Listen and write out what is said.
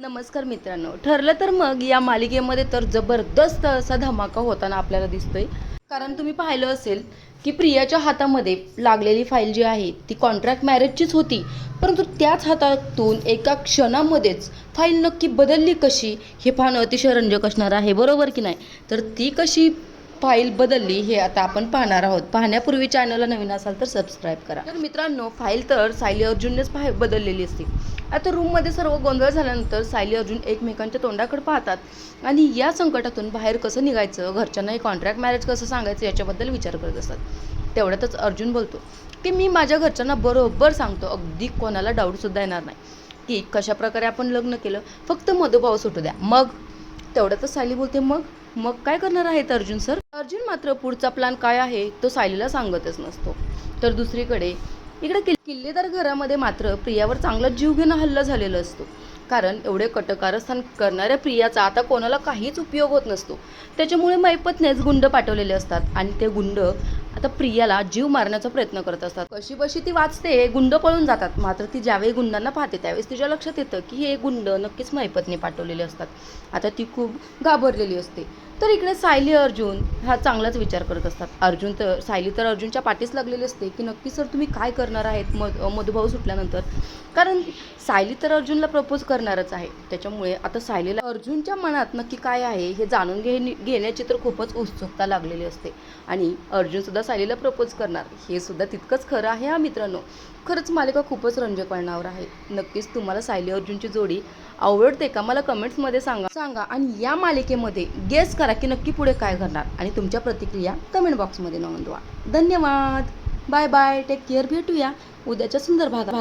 नमस्कार मित्रांनो. ठरलं तर मग या मालिकेमध्ये तर जबरदस्त असा धमाका होताना आपल्याला दिसतोय. कारण तुम्ही पाहिलं असेल की प्रियाच्या हातामध्ये लागलेली फाईल जी आहे ती कॉन्ट्रॅक्ट मॅरेजचीच होती. परंतु त्याच हातातून एका क्षणामध्येच फाईल नक्की बदलली कशी हे पाहणं अतिशय रंजक असणार आहे बरोबर की नाही? तर ती कशी फाईल बदलली हे आता आपण पाहणार आहोत. पाहण्यापूर्वी चॅनलला नवीन असाल तर सबस्क्राईब करा. तर मित्रांनो फाईल तर सायली अर्जुननेच पाह बदललेली असते. आता रूममध्ये सर्व गोंधळ झाल्यानंतर सायली अर्जुन एकमेकांच्या तोंडाकडे पाहतात. आणि या संकटातून बाहेर कसं निघायचं? घरच्यांनाही कॉन्ट्रॅक्ट मॅरेज कसं सांगायचं? याच्याबद्दल विचार करत असतात. तेवढ्यातच अर्जुन बोलतो की मी माझ्या घरच्यांना बरोबर सांगतो. अगदी कोणाला डाऊटसुद्धा येणार नाही. की कशाप्रकारे आपण लग्न केलं? फक्त मधुभाव सुटू द्या. मग? तेवढ्यातच सायली बोलते मग? मग काय करणार आहेत अर्जुन सर? अर्जुन मात्र पुढचा प्लॅन काय आहे? तो सायलीला सांगतच नसतो. तर दुसरीकडे इकडे किल् किल्लेदार घरामध्ये मात्र प्रियावर चांगला जीवघेणं हल्ला झालेला असतो. कारण एवढे कटकारस्थान करणाऱ्या प्रियाचा आता कोणाला काहीच उपयोग होत नसतो. त्याच्यामुळे मैपतनेच गुंड पाठवलेले असतात आणि ते गुंड आता प्रियाला जीव मारण्याचा प्रयत्न करत असतात. कशी बशी ती वाचते गुंड पळून जातात. मात्र ती ज्यावेळी गुंडांना पाहते त्यावेळेस तिच्या लक्षात येतं की हे गुंड नक्कीच मैपतने पाठवलेले असतात. आता ती खूप घाबरलेली असते. तर इकडे सायली अर्जुन हा चांगलाच विचार करत असतात. अर्जुन तर सायली तर अर्जुनच्या पाठीच लागलेली असते की नक्की सर तुम्ही काय करणार आहेत मध मधुभाऊ सुटल्यानंतर? कारण सायली तर अर्जुनला प्रपोज करणारच आहे. त्याच्यामुळे आता सायलीला अर्जुनच्या मनात नक्की काय आहे हे जाणून घे घेण्याची तर खूपच उत्सुकता लागलेली असते. आणि अर्जुनसुद्धा सालीला प्रपोज करणार. हे सुद्धा तितकंच खरं आहे हा मित्रांनो. खरंच मालिका खूपच रंजक वळणावर आहे. नक्कीच तुम्हाला सायली अर्जुनची जोडी आवडते का मला कमेंट्समध्ये सांगा. सांगा आणि या मालिकेमध्ये गेस करा की नक्की पुढे काय घडणार आणि तुमच्या प्रतिक्रिया कमेंट बॉक्समध्ये नोंदवा. धन्यवाद. बाय बाय टेक केअर भेटूया. उद्याच्या सुंदर भागा